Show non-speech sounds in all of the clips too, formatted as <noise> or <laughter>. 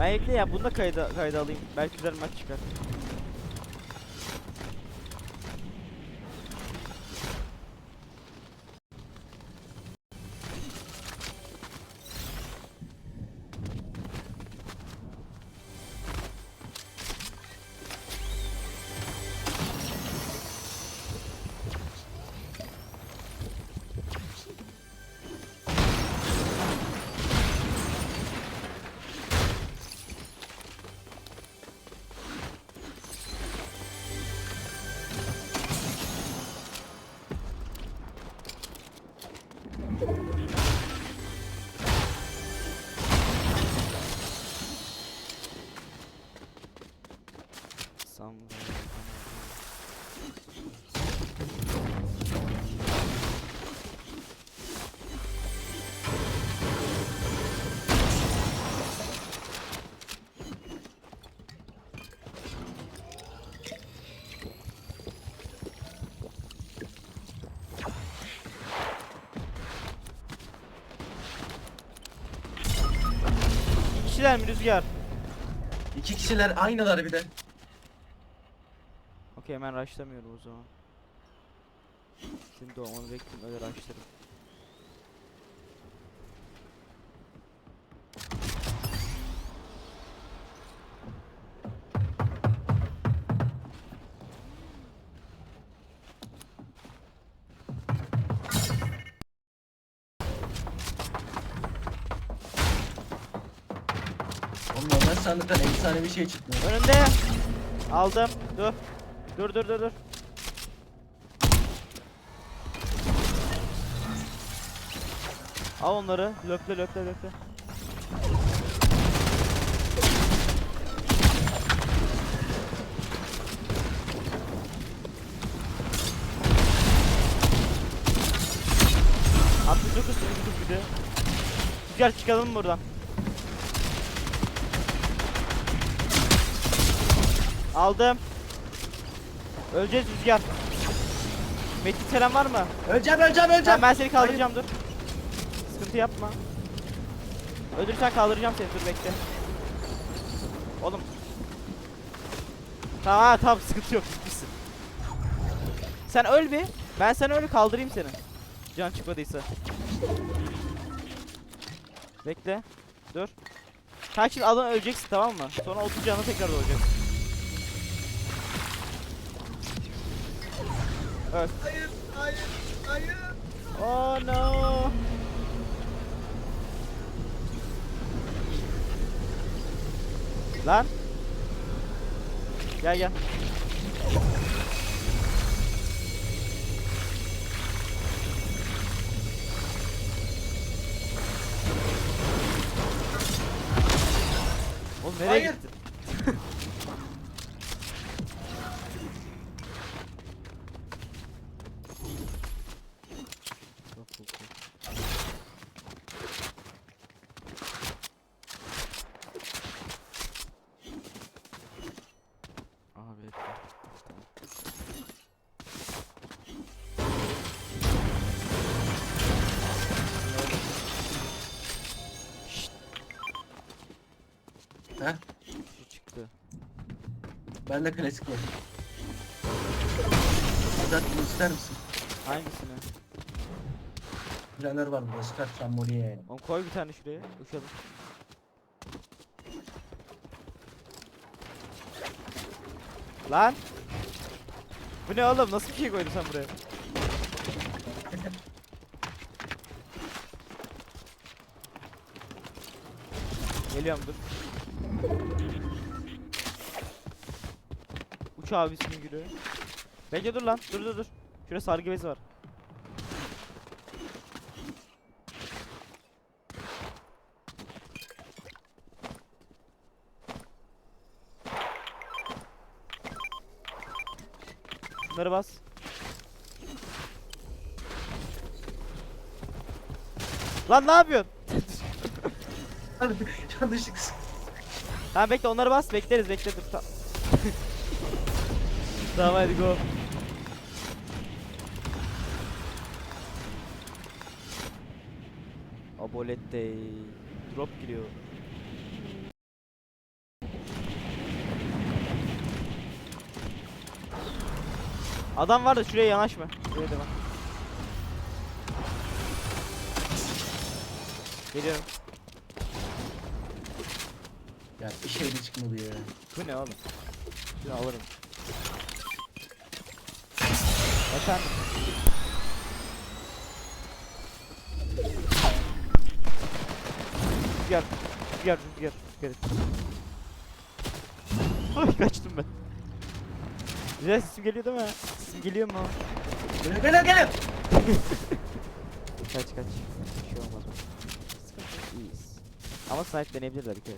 Ben ekle ya bunu da kayda, kayda alayım. Belki güzel maç çıkar. Kişiler mi Rüzgar? İki kişiler aynılar bir de. Okey hemen rushlamıyorum o zaman. Senin doğmanı bekleyeyim öyle rushlarım. Sandıktan efsane bir şey çıkmıyor. Önünde. Aldım. Dur. Dur dur dur dur. Al onları. Löple löple löple. Altmış dokuz bir de. Güzel çıkalım buradan. Aldım. Öleceğiz Rüzgar. Metin selam var mı? Öleceğim öleceğim öleceğim. Tamam ben seni kaldıracağım dur. Sıkıntı yapma. Öldürürsen kaldıracağım seni dur bekle. Oğlum. Tamam ha, tamam sıkıntı yok gitmişsin. Sen öl bir. Ben seni öyle kaldırayım seni. Can çıkmadıysa. Bekle. Dur. Kaç alan öleceksin tamam mı? Sonra 30 canı tekrar olacaksın. Öl. Hayır hayır hayır. Oh no. Lan. Gel gel. Oğlum nereye Hayır. gittin? Ben de klasik var. Azat bunu ister misin? Hangisini? Planör var burada Scar Tramoli'ye. Oğlum koy bir tane şuraya. Uçalım. Lan. Bu ne oğlum? Nasıl bir şey koydun sen buraya? <laughs> Geliyorum dur. Uç abisinin gülü. Bekle dur lan. Dur dur dur. Şurada sargı bezi var. Şunları bas. Lan ne yapıyorsun? <laughs> Yanlışlıkla. Tamam bekle onları bas bekleriz bekle dur tamam. Tamam hadi go. Abolette drop giriyor. Adam var da şuraya yanaşma. Şuraya devam. Geliyorum. Ya bir şey de çıkmadı ya. Bu ne oğlum? Şunu alırım. Efendim. Rüzgar, rüzgar, rüzgar, rüzgar. Ay kaçtım ben. Güzel sesim geliyor değil mi? Sesim geliyor mu? Geliyor geliyor geliyor. <laughs> Kaç kaç. Bir şey olmaz. İyiyiz. Ama snipe deneyebilirler bir kere.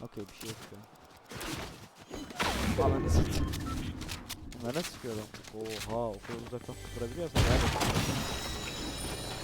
Okey bir şey yok şu an. Ananı sikeyim. Nasıl sıkıyor adam? Oha o kadar uzaktan tutturabiliyorsan nerede?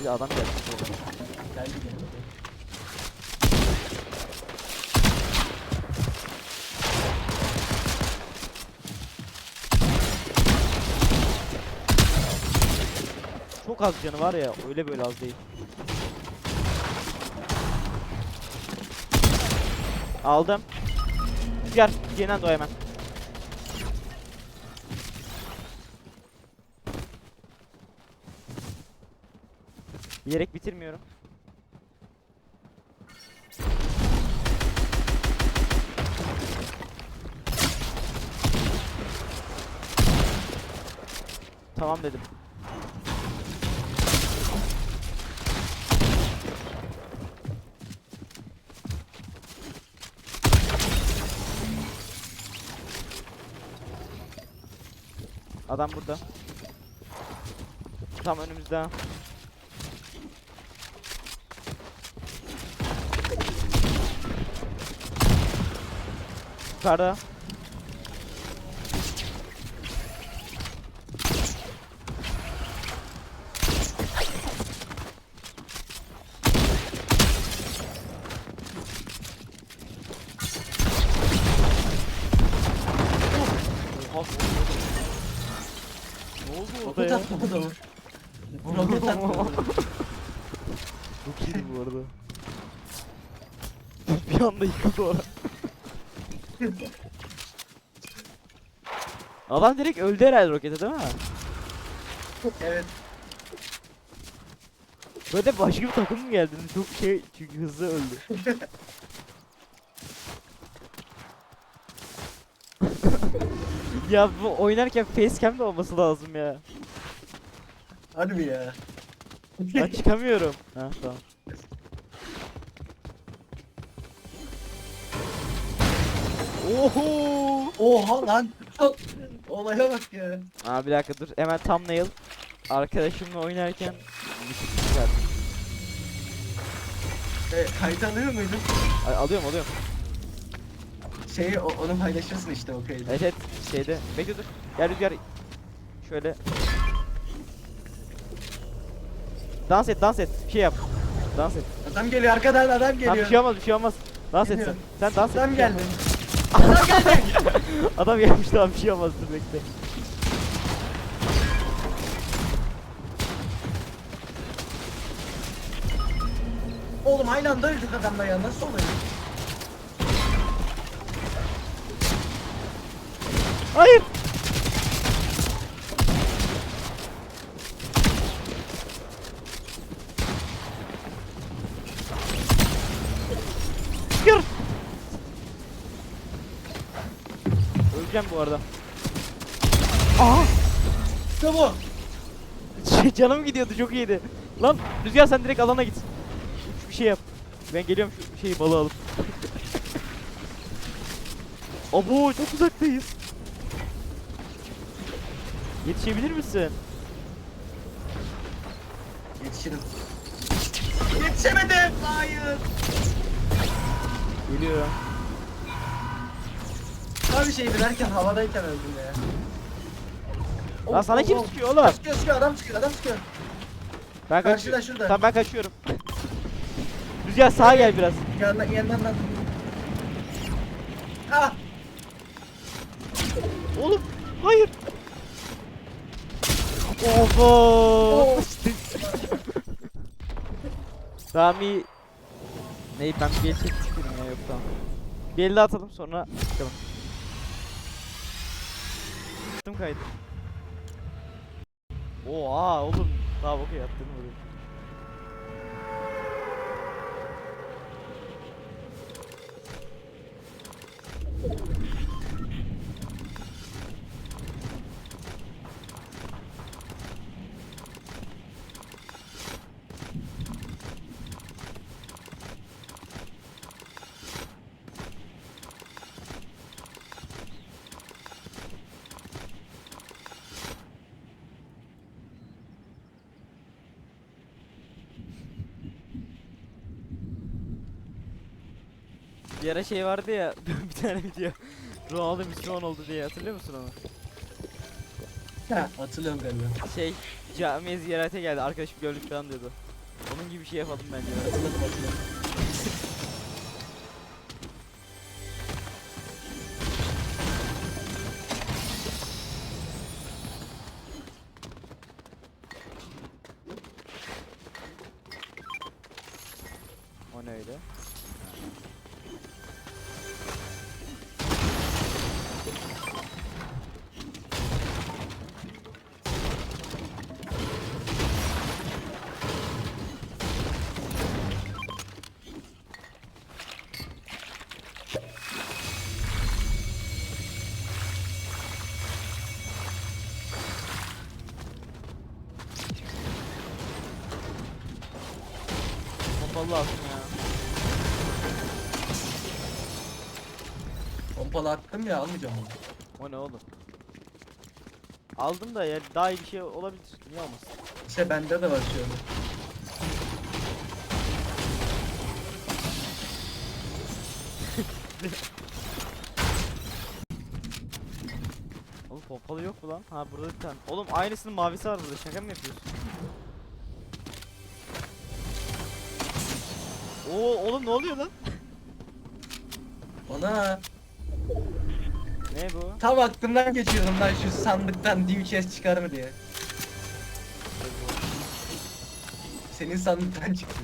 Bir de adam geldi. Geldi geldi. Çok az canı var ya öyle böyle az değil. Aldım. Rüzgar yeniden doy hemen. Diyerek bitirmiyorum. Tamam dedim. Adam burada. Tam önümüzde. Yukarıda. Oha, ne oldu orada Roket ya? attı bu da var. Roket attı. Çok iyiydi bu arada. bir anda yıkıldı orada. Adam direkt öldü herhalde rokete değil mi? evet. Böyle başka bir takım mı geldi? Çok şey çünkü hızlı öldü. <laughs> ya bu oynarken facecam de olması lazım ya. Hadi bir ya. Ben çıkamıyorum. Ha tamam. Oho! Oha lan. Olaya bak ya. Aa bir dakika dur hemen thumbnail. Arkadaşımla oynarken müzik çıkardım. E, kayıt alıyor muydun? Ay, alıyorum alıyorum. Şeyi o, onu paylaşırsın işte o kaydı. Evet evet şeyde. Bekle dur. Gel Rüzgar. Şöyle. Dans et dans et. Bir şey yap. Dans et. Adam geliyor arkadan adam Tamam bir geliyor. şey olmaz bir şey olmaz. Dans et sen. Sen dans et. Adam bir şey geldi. olmaz. Adam geldi. <laughs> Adam gelmiş tamam bir şey olmaz dur bekle. Oğlum aynı anda öldük adamla ya nasıl oluyor? Hayır. Öleceğim bu arada. Aha. İşte bu. Şey, canım gidiyordu çok iyiydi. Lan Rüzgar sen direkt alana git. Uç bir şey yap. Ben geliyorum şu şeyi balığı alıp. <laughs> Abo çok uzaktayız. Yetişebilir misin? Yetişirim. Yetişemedim. Hayır. Geliyorum. Bir şey bilerken havadayken öldüm ya. Lan sana kim sıkıyor oğlum? Sıkıyor sıkıyor adam sıkıyor adam sıkıyor. Ben Karşıda, kaçıyorum. şurada. Tamam ben kaçıyorum. Rüzgar sağa gel biraz. Yandan yandan lan. Ah. Oğlum hayır. Oho. Oh. <laughs> tamam iyi. Ney ben bir çekip çıkıyorum ya yok tamam. Bir elde atalım sonra çıkalım. Yaptım kaydı. Oha oğlum. Tamam okey yaptım bunu. Bir ara şey vardı ya <laughs> bir tane video. Ronaldo Müslüman oldu diye hatırlıyor musun onu? Ha, hatırlıyorum galiba. Şey camiye ziyarete geldi arkadaşım gönlük falan diyordu. Onun gibi bir şey yapalım bence. Hatırladım hatırladım. Pompalı lazım ya. Pompalı attım ya almayacağım onu. O ne oğlum? Aldım da ya daha iyi bir şey olabilir. Niye olmasın? İşte bende de var şu an. Oğlum pompalı yok mu lan? Ha burada bir tane. Oğlum aynısının mavisi var burada. Şaka mı yapıyorsun? Oo oğlum ne oluyor lan? Bana Ne bu? tam aklımdan geçiyordum lan şu sandıktan chest çıkar mı diye. Senin sandıktan çıktı.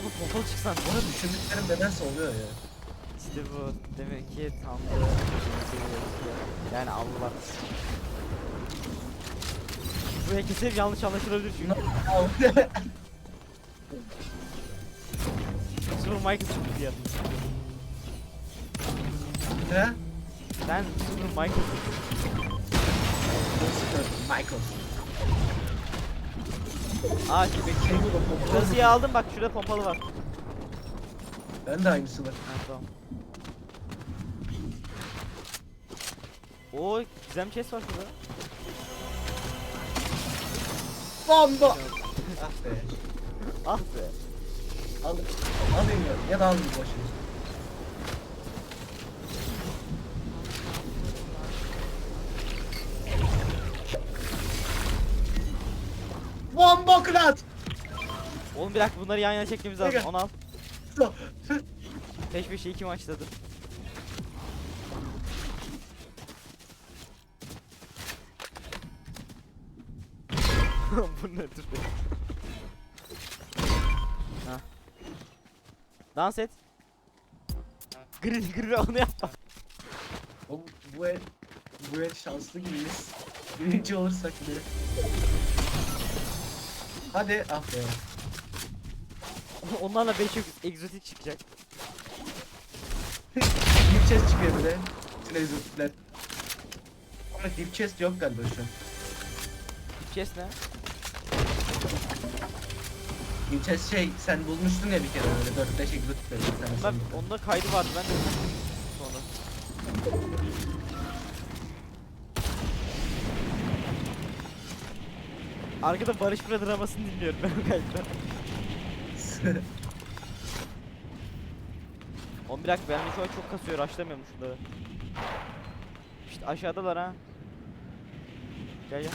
Oğlum pompalı çıksan. Onu düşündüklerim nedense oluyor ya. İşte bu. Demek ki tam da Yani Allah. Buraya kesin yanlış anlaşılabilir çünkü. <laughs> Super Michael çıktı ya. He? Ben Super Michael Michael. Aa şimdi bekle. Bu da pompalı. Gazıyı aldım bak şurada pompalı var. Ben de aynısı var. Ha tamam. Oo gizem chest var şurada. Bomba! ah be. Ah be. Al, alayım ya. Ya da almayayım boşuna. Bomba klat! Oğlum bir dakika bunları yan yana çekmemiz lazım. Onu al. Peş peşe iki maçtadır. <laughs> Bu nedir? Ha. Dans et. Gri gri onu yapma. Bu, bu el, bu el şanslı gibiyiz. Birinci olursak bile. Hadi ah <laughs> be. Onlarla 5 egzotik çıkacak. <laughs> Deep chest çıkıyor bir de. Bütün egzotikler. Ama deep chest yok galiba şu an. Chest ne? Chest şey sen bulmuştun ya bir kere öyle 4-5 egzotik böyle bir tane Onda, kaydı vardı ben de sonra. Arkada Barış Pınar dramasını dinliyorum ben o kayıtta. <laughs> 11 dakika ben şu an çok kasıyor açlamıyorum şunları. İşte aşağıdalar ha. Gel gel.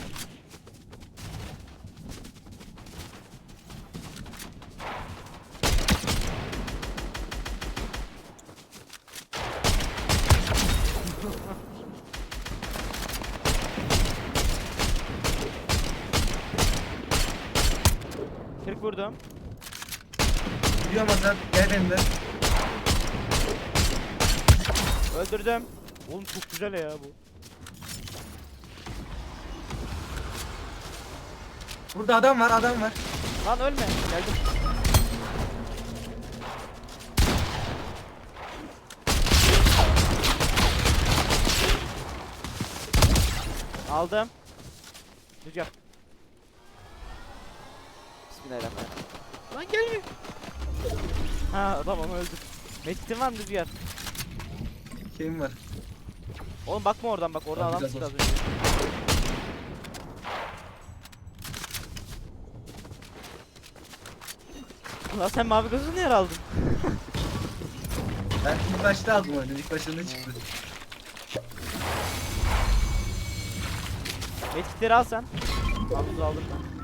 Vurdum. Gidiyorum Azat gel benimle. Öldürdüm. Oğlum çok güzel ya bu. Burada adam var adam var. Lan ölme. Geldim. Aldım. Rüzgar. Bismillahirrahmanirrahim. Lan gelme. Ha adam onu öldür. Metin var mı Rüzgar? Şeyim var. Oğlum bakma oradan bak oradan adam Bakacağız çıktı az olsun. önce. Lan sen mavi gözü niye aldın? Ben ilk başta aldım oyunu. İlk başında çıktı. Metkitleri al sen. Havuzu aldım ben.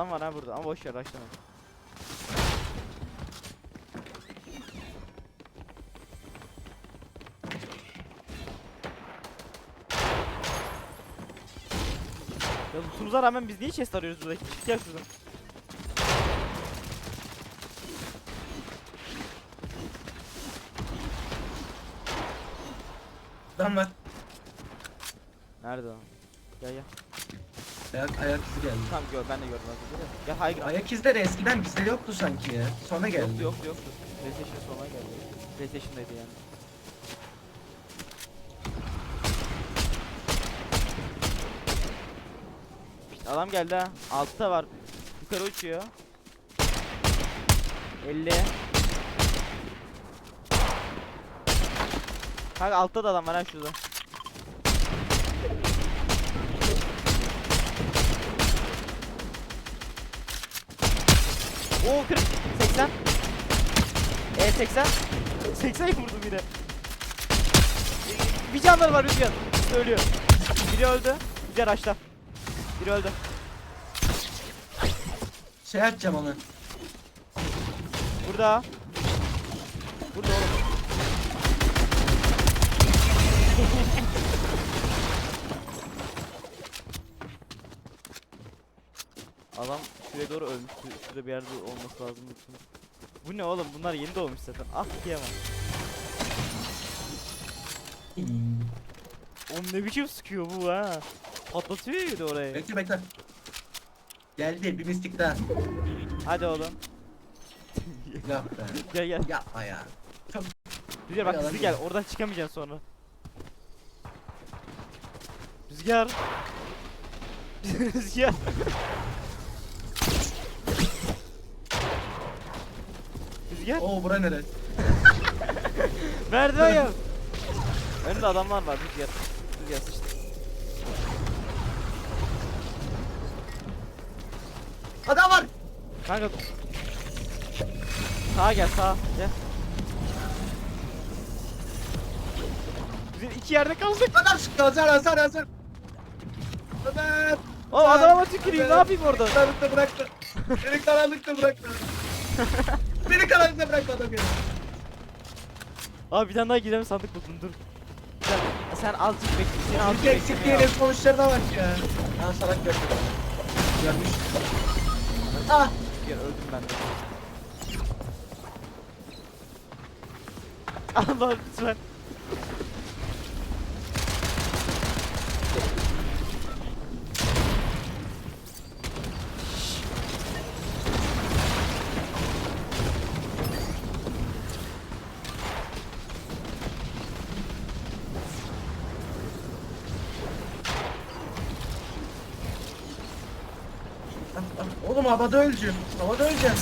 Adam var ha burada ama boş ver başlama. Ya lootumuza rağmen biz niye chest arıyoruz burada? Çık gel şuradan. Adam var. Nerede o? Gel gel. Ayak, ayak izi geldi. Tamam gör ben de gördüm az önce de. Gel Ground. Ayak izleri eskiden bizde yoktu sanki ya. Sonra geldi. Yoktu yoktu yoktu. PlayStation sonra geldi. PlayStation'daydı yani. Adam geldi ha. Altta var. Yukarı uçuyor. 50. Kanka altta da adam var ha şurada. Oo 40 80 E 80 80 vurdum yine. Bir canları var Rüzgar. De ölüyor Biri öldü. Rüzgar açta Biri öldü. Şey atacağım onu. Burada. Burada oğlum Adam şuraya doğru ölmüştü. Şurada bir yerde olması lazım. Bu ne oğlum? Bunlar yeni doğmuş zaten. Ah kıyamam. Oğlum ne biçim sıkıyor bu ha? Patlatıyor ya bir de orayı. Bekle bekle. Geldi bir mistik daha. Hadi oğlum. <laughs> Yap be. Gel gel. Yapma ya. Rüzgar bak hızlı gel. Oradan çıkamayacaksın sonra. Rüzgar. <laughs> Rüzgar. Rüzgar. Oo bura nere? <laughs> Merdiven yap. Önünde adamlar var Rüzgar. Rüzgar sıçtı. Adam var. Kanka. Sağa gel sağa. Gel. Biz iki yerde kaldık. Adam çıktı. Hazır hazır hazır. Adam. O adama tüküreyim ne yapayım orada? Karanlıkta bıraktı. Beni karanlıkta bıraktı. <laughs> Beni karanlıkta bıraktı adam beni. Abi bir tane daha gidelim sandık buldum dur. Sen, sen azıcık bekle. Seni azıcık İlk eksik beklemeye diyelim sonuçlarına bak ya. Ha salak gördüm. Görmüş. Ah. Gel öldüm ben de. <laughs> Allah lütfen. Havada öleceğim. Havada öleceğim.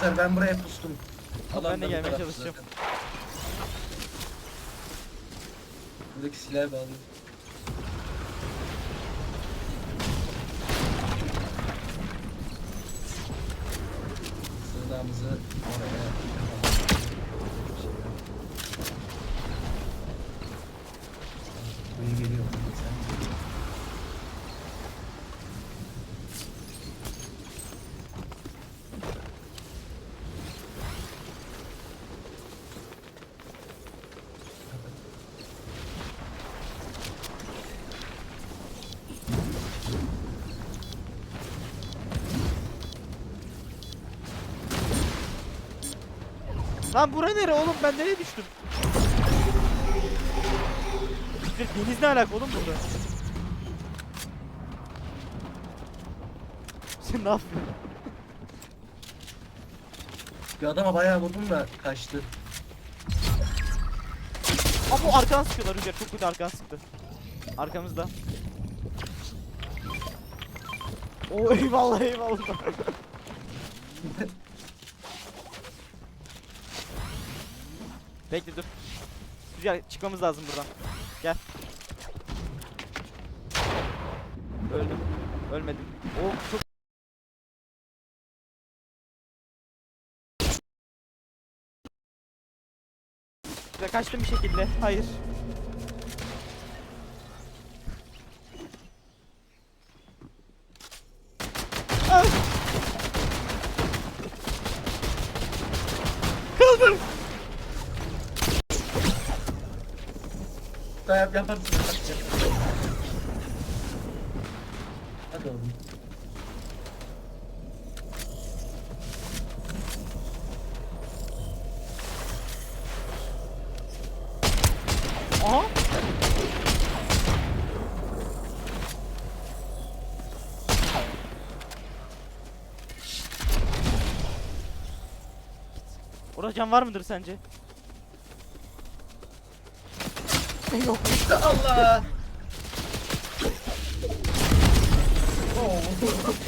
Zaten ben buraya pustum. Ben de Adam da bu gelmeye çalışacağım. Buradaki silah bağlı. Sığınağımızı oraya Buraya geliyor. Sen Lan bura nere oğlum ben nereye düştüm? İşte deniz ne alaka oğlum burada? <laughs> Sen ne yapıyorsun? Bir adama bayağı vurdum da kaçtı. Aa bu arkadan sıkıyorlar Rüzgar çok kötü arkadan sıktı. Arkamızda. Oo <laughs> eyvallah eyvallah. <laughs> Bekle dur. Rüzgar çıkmamız lazım buradan. Gel. Öldüm. Ölmedim. O çok kaçtım bir şekilde. Hayır. Ah! Kaldım. Dayak yaparsın. Hadi oğlum. Aha. Orada can var mıdır sence? Yok. Allah! <laughs> Oo.